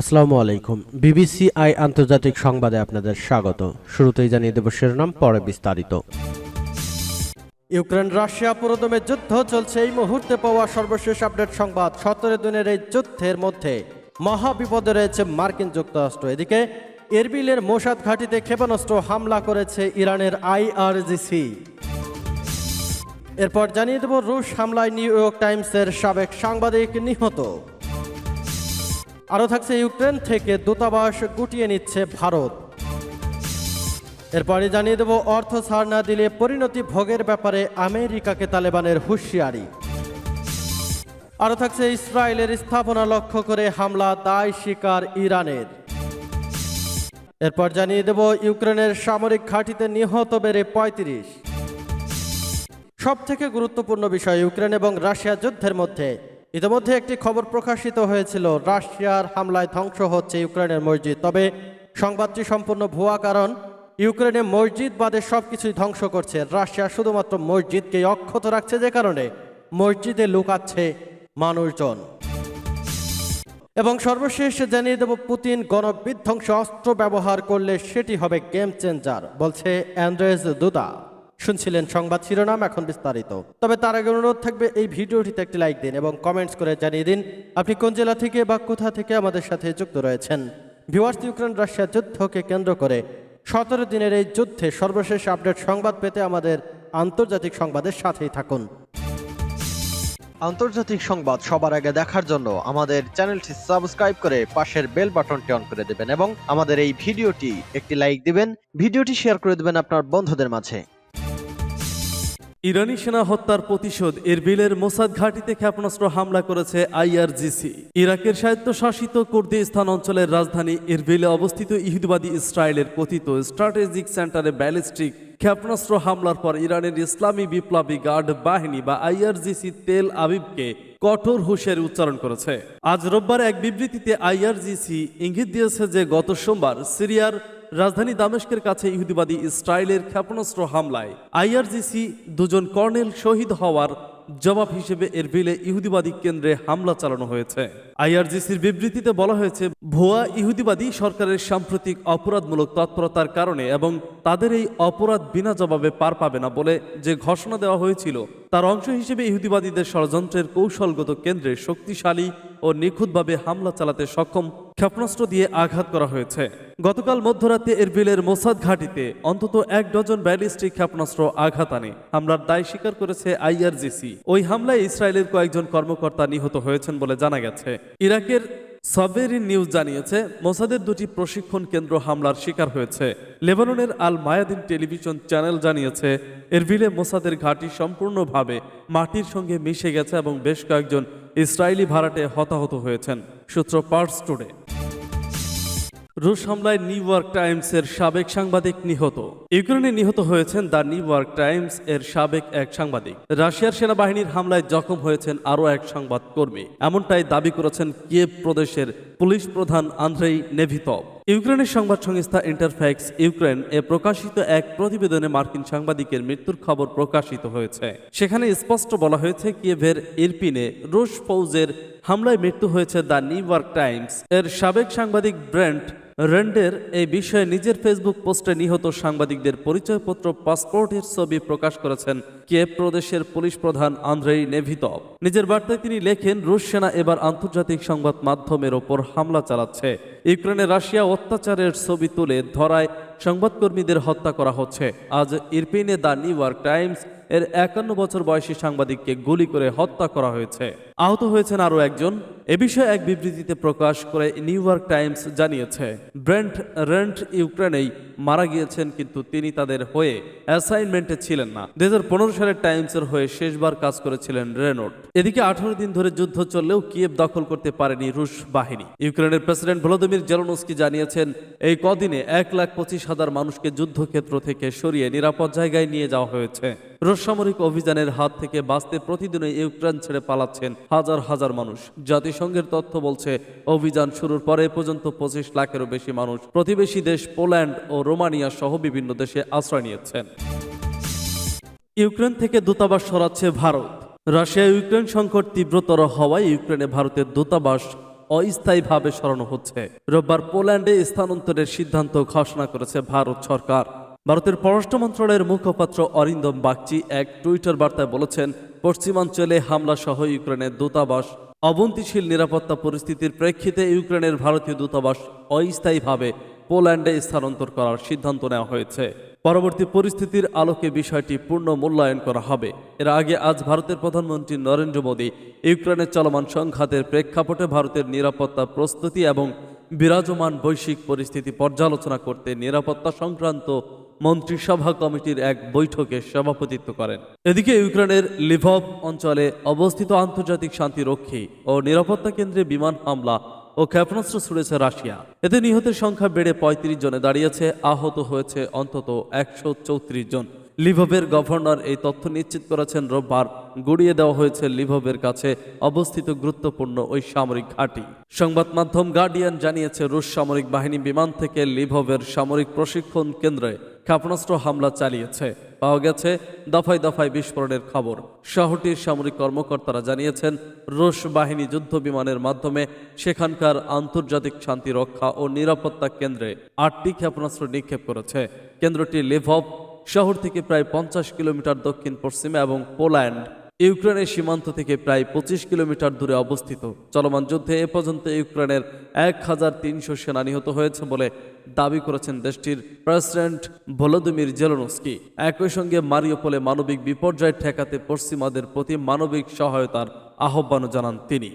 আসসালামু আলাইকুম। BBC I আন্তর্জাতিক সংবাদে আপনাদের স্বাগত। শুরুতেই জানিয়ে দেব শিরোনাম, পরে বিস্তারিত। ইউক্রেন রাশিয়া পুরোদমে যুদ্ধ চলছে এই মুহূর্তে পাওয়া সর্বশেষ আপডেট সংবাদ সতেরো দিনের এই যুদ্ধের মধ্যে। মহা বিপদে রয়েছে মার্কিন যুক্তরাষ্ট্র। এদিকে এরবিলের মোসাদ ঘাঁটিতে ক্ষেপণাস্ত্র হামলা করেছে ইরানের আইআরজিসি। এরপর জানিয়ে দেব রুশ হামলায় নিউ ইয়র্ক টাইমসের সাবেক সাংবাদিক নিহত। আরও থাকছে ইউক্রেন থেকে দূতাবাস গুটিয়ে নিচ্ছে ভারত। এরপরে জানিয়ে দেব, অর্থ ছাড় না দিলে পরিণতি ভোগের ব্যাপারে আমেরিকাকে তালেবানের হুঁশিয়ারি। আরও থাকছে ইসরায়েলের স্থাপনা লক্ষ্য করে হামলা দায় শিকার ইরানের। এরপর জানিয়ে দেব, ইউক্রেনের সামরিক ঘাঁটিতে নিহত বেড়ে পঁয়ত্রিশ। সব থেকে গুরুত্বপূর্ণ বিষয় ইউক্রেন এবং রাশিয়া যুদ্ধের মধ্যে। ইতিমধ্যে একটি খবর প্রকাশিত হয়েছিল, রাশিয়ার হামলায় ধ্বংস হচ্ছে ইউক্রেনের মসজিদ। তবে সংবাদটি সম্পূর্ণ ভুয়া কারণ, ইউক্রেনে মসজিদ বাদে সব কিছুই ধ্বংস করছে। রাশিয়া শুধুমাত্র মসজিদকে অক্ষত রাখছে যে কারণে মসজিদে লুকাচ্ছে মানুষজন। এবং সর্বশেষ জানিয়ে দেব, পুতিন গণবিধ্বংস অস্ত্র ব্যবহার করলে সেটি হবে গেম চেঞ্জার, বলছে অ্যান্ড্রেস দুদা। শুনছিলেন সংবাদ শিরোনাম এখন বিস্তারিত। তবে তার আগে অনুরোধ থাকবে এই ভিডিওটিতে একটি লাইক দিন এবং কমেন্টস করে জানিয়ে দিন আপনি কোন জেলা থেকে বা কোথা থেকে আমাদের সাথে যুক্ত রয়েছেন। ভিউয়ার্স, ইউক্রেন রাশিয়া যুদ্ধকে কেন্দ্র করে সতেরো দিনের এই যুদ্ধে সর্বশেষ আপডেট সংবাদ পেতে আমাদের আন্তর্জাতিক সংবাদের সাথেই থাকুন। আন্তর্জাতিক সংবাদ সবার আগে দেখার জন্য আমাদের চ্যানেলটি সাবস্ক্রাইব করে পাশের বেল বাটনটি অন করে দেবেন এবং আমাদের এই ভিডিওটি একটি লাইক দিবেন, ভিডিওটি শেয়ার করে দেবেন আপনার বন্ধুদের মাঝে। ইরানি সেনা হত্যার প্রতিশোধ এরবিলের মোসাদ ঘাঁটিতে ক্ষেপণাস্ত্র হামলা করেছে আইআরজিসি। ইরাকের স্বায়ত্তশাসিত কুর্দিস্তান অঞ্চলের রাজধানী এরবিলে অবস্থিত ইহুদিবাদী ইসরায়েলের কথিত স্ট্র্যাটেজিক সেন্টারে ব্যালিস্টিক ক্ষেপণাস্ত্র হামলার পর ইরানের ইসলামী বিপ্লবী গার্ড বাহিনী বা আইআরজিসি তেল আবিবকে কঠোর হুঁশিয়ারি উচ্চারণ করেছে। আজ রোববার এক বিবৃতিতে আইআরজিসি ইঙ্গিত দিয়েছে যে গত সোমবার সিরিয়ার রাজধানী দামেস্কের কাছে ইহুদিবাদী ইসরায়েলের ক্ষেপণাস্ত্র হামলায় আইআরজিসি দুজন কর্নেল শহীদ হওয়ার জবাব হিসেবে এরবিলে ইহুদিবাদী কেন্দ্রে হামলা চালানো হয়েছে। আইআরজিসির বিবৃতিতে বলা হয়েছে, ভুয়া ইহুদিবাদী সরকারের সাম্প্রতিক অপরাধমূলক তৎপরতার কারণে এবং তাদের এই অপরাধ বিনা জবাবে পার পাবে না বলে যে ঘোষণা দেওয়া হয়েছিল, তার অংশ হিসেবে ইহুদিবাদীদের ষড়যন্ত্রের কৌশলগত কেন্দ্রে শক্তিশালী ও নিখুঁতভাবে হামলা চালাতে সক্ষম ক্ষেপণাস্ত্র দিয়ে আঘাত করা হয়েছে। গতকাল মধ্যরাতে এরবিলের মোসাদ ঘাটিতে অন্তত এক ডজন ব্যালিস্টিক ক্ষেপণাস্ত্র আঘাত আনে। হামলার দায় স্বীকার করেছে আইআরজিসি। ওই হামলায় ইসরায়েলের কয়েকজন কর্মকর্তা নিহত হয়েছেন বলে জানা গেছে। ইরাকের সাবেরিন নিউজ জানিয়েছে, মোসাদের দুটি প্রশিক্ষণ কেন্দ্র হামলার শিকার হয়েছে। লেবাননের আল মায়াদিন টেলিভিশন চ্যানেল জানিয়েছে এরবিলে মোসাদের ঘাঁটি সম্পূর্ণভাবে মাটির সঙ্গে মিশে গেছে এবং বেশ কয়েকজন ইসরায়েলি ভাড়াটে হতাহত হয়েছেন। সূত্র পার্স টুডে। রুশ হামলায় নিউ ইয়র্ক টাইমস এর সাবেক সাংবাদিক নিহত। ইউক্রেনে নিহত হয়েছেন দ্য নিউ ইয়র্ক টাইমস এর সাবেক এক সাংবাদিক। রাশিয়ার সেনাবাহিনীর হামলায় জখম হয়েছেন আরও এক সংবাদকর্মী। এমনটাই দাবি করেছেন কিয়েভ প্রদেশের পুলিশ প্রধান আন্দ্রেই নেভিতভ। ইউক্রেনের সংবাদ সংস্থা ইন্টারফ্যাক্স ইউক্রেন এ প্রকাশিত এক প্রতিবেদনে মার্কিন সাংবাদিকের মৃত্যুর খবর প্রকাশিত হয়েছে। সেখানে স্পষ্ট বলা হয়েছে কিয়েভের ইরপিনে রুশ ফৌজের হামলায় মৃত্যু হয়েছে দ্য নিউ ইয়র্ক টাইমস এর সাবেক সাংবাদিক ব্র্যান্ড রেন্ডের এই বিষয়ে নিজের ফেসবুক পোস্টে নিহত সাংবাদিকদের পরিচয়পত্র পাসপোর্টের ছবি প্রকাশ করেছেন কিয়েভ প্রদেশের পুলিশ প্রধান আন্দ্রেই নেভিতভ। নিজের বার্তায় তিনি লেখেন, রুশ সেনা এবার আন্তর্জাতিক সংবাদ মাধ্যমের ওপর হামলা চালাচ্ছে। ইউক্রেনে রাশিয়া অত্যাচারের ছবি তুলে ধরায় সংবাদকর্মীদের হত্যা করা হচ্ছে। আজ ইরপিনে দ্য নিউ ইয়র্ক টাইমস এর একান্ন বছর বয়সী সাংবাদিককে গুলি করে হত্যা করা হয়েছে। আহত হয়েছেন আরও একজন। এ বিষয়ে এক বিবৃতিতে প্রকাশ করে নিউ ইয়র্ক টাইমস জানিয়েছে, ব্রেন্ট রেন্ট ইউক্রেনেই মারা গিয়েছেন, কিন্তু তিনি তাদের হয়ে অ্যাসাইনমেন্টে ছিলেন না। দু সালের টাইমসের হয়ে শেষবার কাজ করেছিলেন রেনোট এদিকে আঠারো দিন ধরে যুদ্ধ চললেও কিয়েভ দখল করতে পারেনি রুশ বাহিনী। ইউক্রেনের প্রেসিডেন্ট ভলোদিমির জেলনস্কি জানিয়েছেন, এই কদিনে এক লাখ পঁচিশ হাজার মানুষকে যুদ্ধক্ষেত্র থেকে সরিয়ে নিরাপদ জায়গায় নিয়ে যাওয়া হয়েছে। রুশ সামরিক অভিযানের হাত থেকে বাঁচতে প্রতিদিনই ইউক্রেন ছেড়ে পালাচ্ছেন হাজার হাজার মানুষ। জাতিসংঘের তথ্য বলছে, অভিযান শুরুর পরে পর্যন্ত পঁচিশ লাখেরও বেশি মানুষ প্রতিবেশী দেশ পোল্যান্ড ও রোমানিয়া সহ বিভিন্ন দেশে আশ্রয় নিয়েছেন। ইউক্রেন থেকে দূতাবাস সরাচ্ছে ভারত। রাশিয়া ইউক্রেন সংকট তীব্রতর হওয়ায় ইউক্রেনে ভারতের দূতাবাস অস্থায়ীভাবে সরানো হচ্ছে। রোববার পোল্যান্ডে স্থানান্তরের সিদ্ধান্ত ঘোষণা করেছে ভারত সরকার। ভারতের পররাষ্ট্র মন্ত্রণালয়ের মুখপাত্র অরিন্দম বাগচি এক টুইটার বার্তায় বলেছেন, পশ্চিমাঞ্চলে হামলা সহ ইউক্রেনের দূতাবাস অবন্তিশীল নিরাপত্তা পরিস্থিতির প্রেক্ষিতে ইউক্রেনের ভারতীয় দূতাবাস অস্থায়ীভাবে পোল্যান্ডে স্থানান্তর করার সিদ্ধান্ত নেওয়া হয়েছে। পরবর্তী পরিস্থিতির আলোকে বিষয়টি পূর্ণ মূল্যায়ন করা হবে। এর আগে আজ ভারতের প্রধানমন্ত্রী নরেন্দ্র মোদী ইউক্রেনের চলমান সংঘাতের প্রেক্ষাপটে ভারতের নিরাপত্তা প্রস্তুতি এবং বিরাজমান বৈশ্বিক পরিস্থিতি পর্যালোচনা করতে নিরাপত্তা সংক্রান্ত মন্ত্রিসভা কমিটির এক বৈঠকে সভাপতিত্ব করেন। এদিকে ইউক্রেনের লিভভ অঞ্চলে অবস্থিত আন্তর্জাতিক শান্তিরক্ষী ও নিরাপত্তা কেন্দ্রে বিমান হামলা ও ক্ষেপণাস্ত্র ছুড়েছে রাশিয়া। এতে নিহতের সংখ্যা বেড়ে পঁয়ত্রিশ জনে দাঁড়িয়েছে, আহত হয়েছে অন্তত একশো চৌত্রিশ জন। লিভবের গভর্নর এই তথ্য নিশ্চিত করেছেন, রোববার গুড়িয়ে দেওয়া হয়েছে লিভবের কাছে অবস্থিত গুরুত্বপূর্ণ ওই সামরিক ঘাঁটি। সংবাদ মাধ্যম গার্ডিয়ান জানিয়েছে, রুশ সামরিক বাহিনী বিমান থেকে লিভবের সামরিক প্রশিক্ষণ কেন্দ্রে ক্ষেপণাস্ত্র হামলা চালিয়েছে। পাওয়া গেছে দফায় দফায় বিস্ফোরণের খবর। শহরটির সামরিক কর্মকর্তারা জানিয়েছেন, রুশ বাহিনী যুদ্ধ বিমানের মাধ্যমে সেখানকার আন্তর্জাতিক শান্তি রক্ষা ও নিরাপত্তা কেন্দ্রে আটটি ক্ষেপণাস্ত্র নিক্ষেপ করেছে। কেন্দ্রটি লেভভ শহর থেকে প্রায় পঞ্চাশ কিলোমিটার দক্ষিণ, পশ্চিমে এবং পোল্যান্ড। ইউক্রেনের সীমান্ত থেকে প্রায় পঁচিশ কিলোমিটার দূরে অবস্থিত। চলমান যুদ্ধে এ পর্যন্ত ইউক্রেনের এক হাজার তিনশো সেনা নিহত হয়েছে বলে দাবি করেছেন দেশটির প্রেসিডেন্ট ভলোদিমির জেলনস্কি। একই সঙ্গে মারিওপোলে মানবিক বিপর্যয় ঠেকাতে পশ্চিমাদের প্রতি মানবিক সহায়তার আহ্বানও জানান তিনি।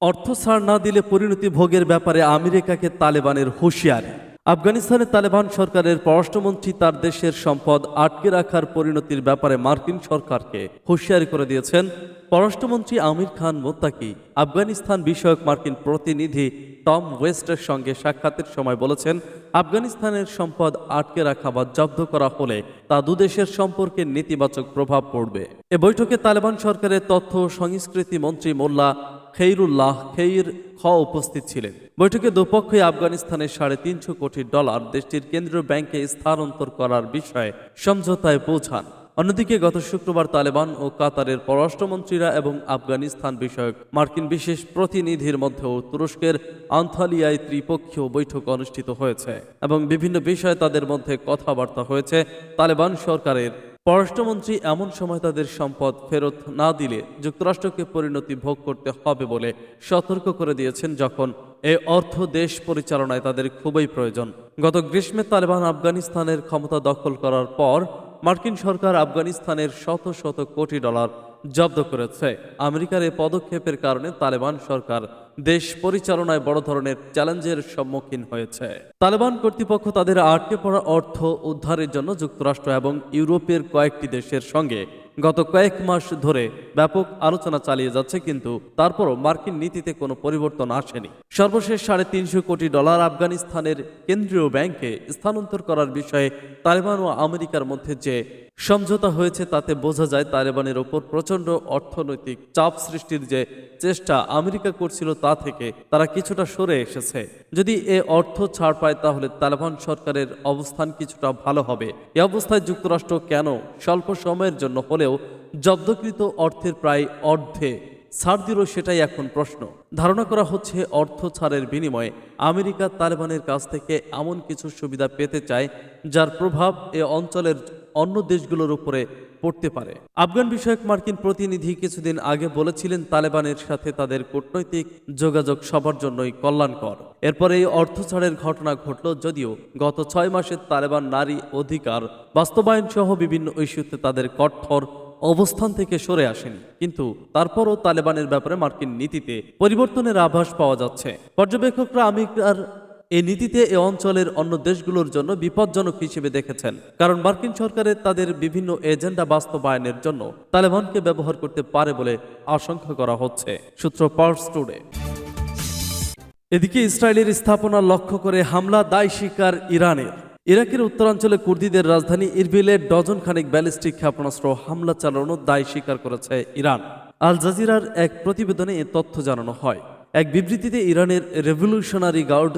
অর্থ ছাড় না দিলে পরিণতি ভোগের ব্যাপারে আমেরিকাকে তালেবানের হুঁশিয়ারি। আফগানিস্তানের তালেবান সরকারের পররাষ্ট্রমন্ত্রী তার দেশের সম্পদ আটকে রাখার পরিণতির ব্যাপারে মার্কিন সরকারকে হুঁশিয়ারি করে দিয়েছেন পররাষ্ট্রমন্ত্রী আমির খান মোত্তাকি। আফগানিস্তান বিষয়ক মার্কিন প্রতিনিধি টম ওয়েস্টের সঙ্গে সাক্ষাতের সময় বলেছেন, আফগানিস্তানের সম্পদ আটকে রাখা বা জব্দ করা হলে তা দুদেশের সম্পর্কে নেতিবাচক প্রভাব পড়বে। এ বৈঠকে তালেবান সরকারের তথ্য সংস্কৃতি মন্ত্রী মোল্লা খেইরুল্লাহ খেইর খ উপস্থিত ছিলেন। বৈঠকে দুপক্ষই আফগানিস্তানের সাড়ে তিনশো কোটি ডলার দেশটির কেন্দ্রীয় ব্যাংকে স্থানান্তর করার বিষয়ে সমঝোতায় পৌঁছান। অন্যদিকে গত শুক্রবার তালেবান ও কাতারের পররাষ্ট্রমন্ত্রীরা এবং আফগানিস্তান বিষয়ক মার্কিন বিশেষ প্রতিনিধির মধ্যেও তুরস্কের আন্থালিয়ায় ত্রিপক্ষীয় বৈঠক অনুষ্ঠিত হয়েছে এবং বিভিন্ন বিষয়ে তাদের মধ্যে কথাবার্তা হয়েছে তালেবান সরকারের পররাষ্ট্রমন্ত্রী এমন সময় তাদের সম্পদ ফেরত না দিলে যুক্তরাষ্ট্রকে পরিণতি ভোগ করতে হবে বলে সতর্ক করে দিয়েছেন যখন এ অর্থ দেশ পরিচালনায় তাদের খুবই প্রয়োজন। গত গ্রীষ্মে তালেবান আফগানিস্তানের ক্ষমতা দখল করার পর মার্কিন সরকার আফগানিস্তানের শত শত কোটি ডলার জব্দ করেছে। আমেরিকার এই পদক্ষেপের কারণে তালেবান সরকার দেশ পরিচালনায় বড় ধরনের চ্যালেঞ্জের সম্মুখীন হয়েছে। তালেবান কর্তৃপক্ষ তাদের আটকে পড়া অর্থ উদ্ধারের জন্য যুক্তরাষ্ট্র এবং ইউরোপের কয়েকটি দেশের সঙ্গে গত কয়েক মাস ধরে ব্যাপক আলোচনা চালিয়ে যাচ্ছে, কিন্তু তারপরও মার্কিন নীতিতে কোনো পরিবর্তন আসেনি। সর্বশেষ সাড়ে তিনশো কোটি ডলার আফগানিস্তানের কেন্দ্রীয় ব্যাংকে স্থানান্তর করার বিষয়ে তালেবান ও আমেরিকার মধ্যে যে সমঝোতা হয়েছে, তাতে বোঝা যায় তালেবানের ওপর প্রচণ্ড অর্থনৈতিক চাপ সৃষ্টির যে চেষ্টা আমেরিকা করছিল তা থেকে তারা কিছুটা সরে এসেছে। যদি এ অর্থ ছাড় পায়, তাহলে তালেবান সরকারের অবস্থান কিছুটা ভালো হবে। এ অবস্থায় যুক্তরাষ্ট্র কেন স্বল্প সময়ের জন্য হলেও জব্দকৃত অর্থের প্রায় অর্ধে ছাড় দিল সেটাই এখন প্রশ্ন। ধারণা করা হচ্ছে, অর্থ ছাড়ের বিনিময়ে আমেরিকা তালেবানের কাছ থেকে এমন কিছু সুবিধা পেতে চায়, যার প্রভাব এ অঞ্চলের অন্য দেশগুলোর উপরে পড়তে পারে। আফগান বিষয়ক মার্কিন প্রতিনিধি কিছুদিন আগে বলেছিলেন, তালেবানের সাথে তাদের কূটনৈতিক যোগাযোগ সবার জন্যই কল্যাণকর। এরপরে এই অর্থ ছাড়ের ঘটনা ঘটল যদিও গত ছয় মাসে তালেবান নারী অধিকার বাস্তবায়ন সহ বিভিন্ন ইস্যুতে তাদের কঠোর অবস্থান থেকে সরে আসেনি। কিন্তু তারপরও তালেবানের ব্যাপারে মার্কিন নীতিতে পরিবর্তনের আভাস পাওয়া যাচ্ছে। পর্যবেক্ষকরা আমেরিকার এই নীতিতে এ অঞ্চলের অন্য দেশগুলোর জন্য বিপজ্জনক হিসেবে দেখেছেন। কারণ মার্কিন সরকারের তাদের বিভিন্ন এজেন্ডা বাস্তবায়নের জন্য তালেবানকে ব্যবহার করতে পারে বলে আশঙ্কা করা হচ্ছে, সূত্র পার্স টুডে এদিকে ইসরায়েলের স্থাপনা লক্ষ্য করে হামলা দায় স্বীকার ইরানের। ইরাকের উত্তরাঞ্চলে কুর্দিদের রাজধানী ইরবিলে ডজন খানিক ব্যালিস্টিক ক্ষেপণাস্ত্র হামলা চালানোর দায় স্বীকার করেছে ইরান। আল জাজিরার এক প্রতিবেদনে এ তথ্য জানানো হয়। এক বিবৃতিতে ইরানের রেভলিউশনারি গার্ড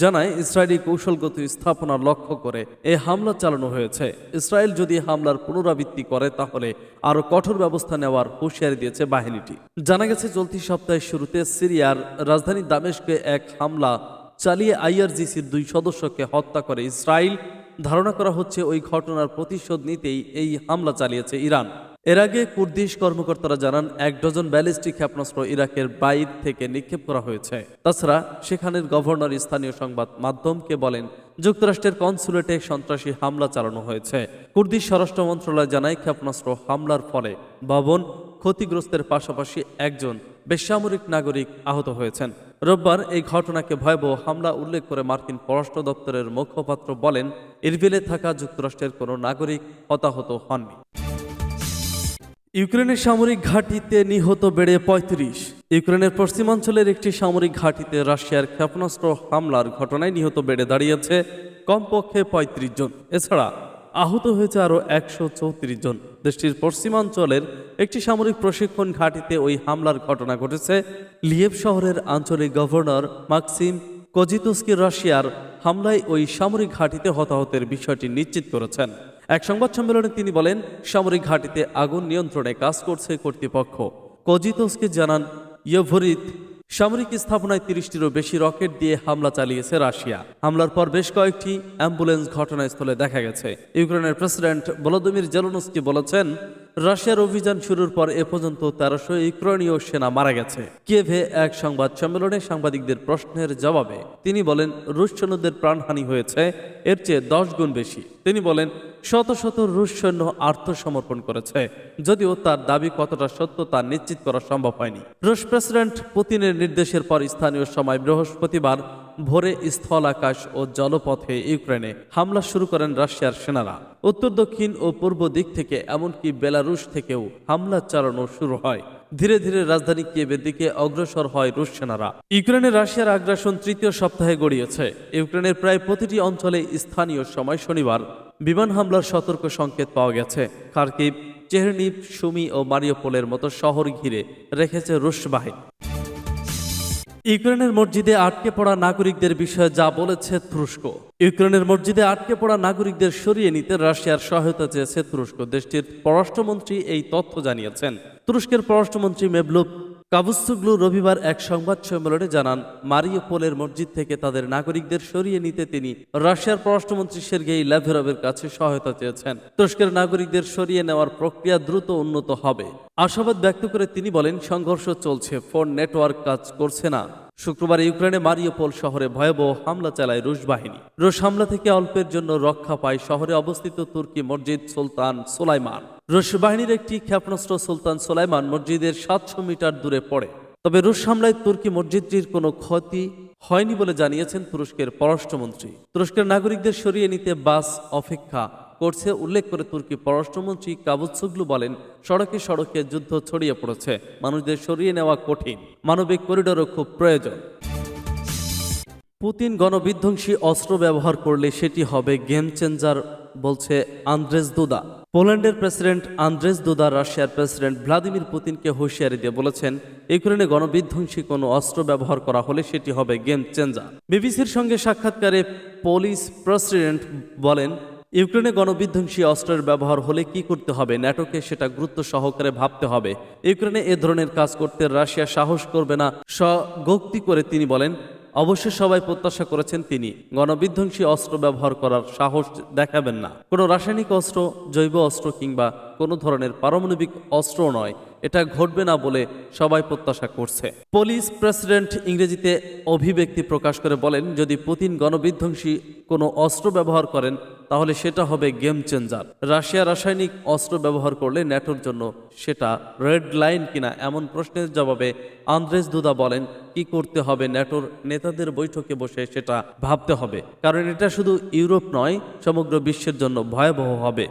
জানায়, ইসরায়েলি কৌশলগত স্থাপনা লক্ষ্য করে এ হামলা চালানো হয়েছে। ইসরায়েল যদি হামলার পুনরাবৃত্তি করে, তাহলে আরও কঠোর ব্যবস্থা নেওয়ার হুঁশিয়ারি দিয়েছে বাহিনীটি। জানা গেছে, চলতি সপ্তাহের শুরুতে সিরিয়ার রাজধানী দামেশকে এক হামলা চালিয়ে আইআরজিসির দুই সদস্যকে হত্যা করে ইসরায়েল। ধারণা করা হচ্ছে, ওই ঘটনার প্রতিশোধ নিতেই এই হামলা চালিয়েছে ইরান। এর আগে কুর্দিশ কর্মকর্তারা জানান, এক ডজন ব্যালিস্টিক ক্ষেপণাস্ত্র ইরাকের বাইর থেকে নিক্ষেপ করা হয়েছে। তাছাড়া সেখানের গভর্নর স্থানীয় সংবাদ মাধ্যমকে বলেন, যুক্তরাষ্ট্রের কনসুলেটে সন্ত্রাসী হামলা চালানো হয়েছে। কুর্দিশ স্বরাষ্ট্র মন্ত্রণালয় জানায়, ক্ষেপণাস্ত্র হামলার ফলে ভবন ক্ষতিগ্রস্তের পাশাপাশি একজন বেসামরিক নাগরিক আহত হয়েছেন। রোববার এই ঘটনাকে ভয়াবহ হামলা উল্লেখ করে মার্কিন পররাষ্ট্র দপ্তরের মুখপাত্র বলেন, ইরবিলে থাকা যুক্তরাষ্ট্রের কোনো নাগরিক হতাহত হননি। ইউক্রেনের সামরিক ঘাঁটিতে নিহত বেড়ে পঁয়ত্রিশ। ইউক্রেনের পশ্চিমাঞ্চলের একটি সামরিক ঘাঁটিতে রাশিয়ার ক্ষেপণাস্ত্র হামলার ঘটনায় নিহত বেড়ে দাঁড়িয়েছে কমপক্ষে পঁয়ত্রিশ জন। এছাড়া আহত হয়েছে আরও একশো চৌত্রিশ জন। দেশটির পশ্চিমাঞ্চলের একটি সামরিক প্রশিক্ষণ ঘাঁটিতে ওই হামলার ঘটনা ঘটেছে। লিয়েভ শহরের আঞ্চলিক গভর্নর মাক্সিম কজিতস্কি রাশিয়ার হামলায় ওই সামরিক ঘাঁটিতে হতাহতের বিষয়টি নিশ্চিত করেছেন। এক সংবাদ সম্মেলনে তিনি বলেন, সামরিক ঘাটিতে আগুন নিয়ন্ত্রণে কাজ করছে কর্তৃপক্ষ। কজিতোসকে জানান, ইয়ভরিত সামরিক স্থাপনায় তিরিশটিরও বেশি রকেট দিয়ে হামলা চালিয়েছে রাশিয়া। হামলার পর বেশ কয়েকটি অ্যাম্বুলেন্স ঘটনাস্থলে দেখা গেছে। ইউক্রেনের প্রেসিডেন্ট ভলোদিমির জেলনস্কি বলেছেন রাশিয়ার অভিযান শুরুর পর এ পর্যন্ত তেরোশো ইউক্রেনীয় সেনা মারা গেছে। কিয়েভে এক সংবাদ সম্মেলনে সাংবাদিকদের প্রশ্নের জবাবে তিনি বলেন, রুশ সৈন্যদের প্রাণহানি হয়েছে, এর চেয়ে দশ গুণ বেশি। তিনি বলেন, শত শত রুশ সৈন্য আত্মসমর্পণ করেছে, যদিও তার দাবি কতটা সত্য তা নিশ্চিত করা সম্ভব হয়নি। রুশ প্রেসিডেন্ট পুতিনের নির্দেশের পর স্থানীয় সময় বৃহস্পতিবার ভোরে স্থল আকাশ ও জলপথে ইউক্রেনে হামলা শুরু করেন রাশিয়ার সেনারা। উত্তর, দক্ষিণ ও পূর্ব দিক থেকে, এমনকি বেলারুশ থেকেও হামলা চালানো শুরু হয়। ধীরে ধীরে রাজধানী কিয়েভের দিকে অগ্রসর হয় রুশ সেনারা। ইউক্রেনে রাশিয়ার আগ্রাসন তৃতীয় সপ্তাহে গড়িয়েছে। ইউক্রেনের প্রায় প্রতিটি অঞ্চলে স্থানীয় সময় শনিবার বিমান হামলার সতর্ক সংকেত পাওয়া গেছে। খার্কিভ চেহরনিভ সুমি ও মারিওপোলের মতো শহর ঘিরে রেখেছে রুশ বাহিনী। ইউক্রেনের মসজিদে আটকে পড়া নাগরিকদের বিষয়ে যা বলেছে তুরস্ক। ইউক্রেনের মসজিদে আটকে পড়া নাগরিকদের সরিয়ে নিতে রাশিয়ার সহায়তা চেয়েছে তুরস্ক। দেশটির পররাষ্ট্রমন্ত্রী এই তথ্য জানিয়েছেন। তুরস্কের পররাষ্ট্রমন্ত্রী মেভলুক কাবুসুগলু রবিবার এক সংবাদ সম্মেলনে জানান, মারিওপোলের মসজিদ থেকে তাদের নাগরিকদের সরিয়ে নিতে তিনি রাশিয়ার পররাষ্ট্রমন্ত্রী সের্গেই ল্যাভেরভের কাছে সহায়তা চেয়েছেন। তুরস্কের নাগরিকদের সরিয়ে নেওয়ার প্রক্রিয়া দ্রুত উন্নত হবে। আশাবাদ ব্যক্ত করে তিনি বলেন, সংঘর্ষ চলছে, ফোন নেটওয়ার্ক কাজ করছে না। শুক্রবার ইউক্রেনে মারিওপোল শহরে ভয়াবহ হামলা চালায় রুশ বাহিনী। রুশ হামলা থেকে অল্পের জন্য রক্ষা পায় শহরে অবস্থিত তুর্কি মসজিদ সুলতান সোলাইমান। রুশ বাহিনীর একটি ক্ষেপণাস্ত্র সুলতান সোলাইমান মসজিদের সাতশো মিটার দূরে পড়ে। তবে রুশ হামলায় তুর্কি মসজিদটির কোনো ক্ষতি হয়নি বলে জানিয়েছেন তুরস্কের পররাষ্ট্রমন্ত্রী। তুরস্কের নাগরিকদের সরিয়ে নিতে বাস অপেক্ষা করছে, উল্লেখ করে তুর্কি পররাষ্ট্রমন্ত্রী কাবুৎসুগলু বলেন, সড়কে সড়কে যুদ্ধ ছড়িয়ে পড়েছে, মানুষদের সরিয়ে নেওয়া কঠিন, মানবিক করিডোরও খুব প্রয়োজন। পুতিন গণবিধ্বংসী অস্ত্র ব্যবহার করলে সেটি হবে গেম চেঞ্জার, বলছে আন্দ্রেস দুদা। পোল্যান্ডের প্রেসিডেন্ট আন্দ্রেস দুদা রাশিয়ার প্রেসিডেন্ট ভ্লাদিমির পুতিনকে হুঁশিয়ারি দিয়ে বলেছেন, ইউক্রেনে গণবিধ্বংসী কোনো অস্ত্র ব্যবহার করা হলে সেটি হবে গেম চেঞ্জার। বিবিসির সঙ্গে সাক্ষাৎকারে পুলিশ প্রেসিডেন্ট বলেন ইউক্রেনে গণবিধ্বংসী অস্ত্রের ব্যবহার হলে কি করতে হবে? ন্যাটোকে সেটা গুরুত্ব সহকারে ভাবতে হবে। ইউক্রেনে এ ধরনের কাজ করতে রাশিয়া সাহস করবে না, স্বগোক্তি করে তিনি বলেন। অবশ্য সবাই প্রত্যাশা করেছেন তিনি। গণবিধ্বংসী অস্ত্র ব্যবহার করার সাহস দেখাবেন না। কোনো রাসায়নিক অস্ত্র, জৈব অস্ত্র কিংবা কোনো ধরনের পারমাণবিক অস্ত্র নয়। এটা ঘটবে না বলে সবাই প্রত্যাশা করছে। পুলিশ প্রেসিডেন্ট ইংরেজিতে অভিব্যক্তি প্রকাশ করে বলেন, যদি পুতিন গণবিধ্বংসী কোনো অস্ত্র ব্যবহার করেন, তাহলে সেটা হবে গেম চেঞ্জার। রাশিয়া রাসায়নিক অস্ত্র ব্যবহার করলে ন্যাটোর জন্য সেটা রেড লাইন কিনা এমন প্রশ্নের জবাবে আন্দ্রেস দুদা বলেন, কি করতে হবে ন্যাটোর নেতাদের বৈঠকে বসে সেটা ভাবতে হবে। কারণ এটা শুধু ইউরোপ নয়, সমগ্র বিশ্বের জন্য ভয়াবহ হবে।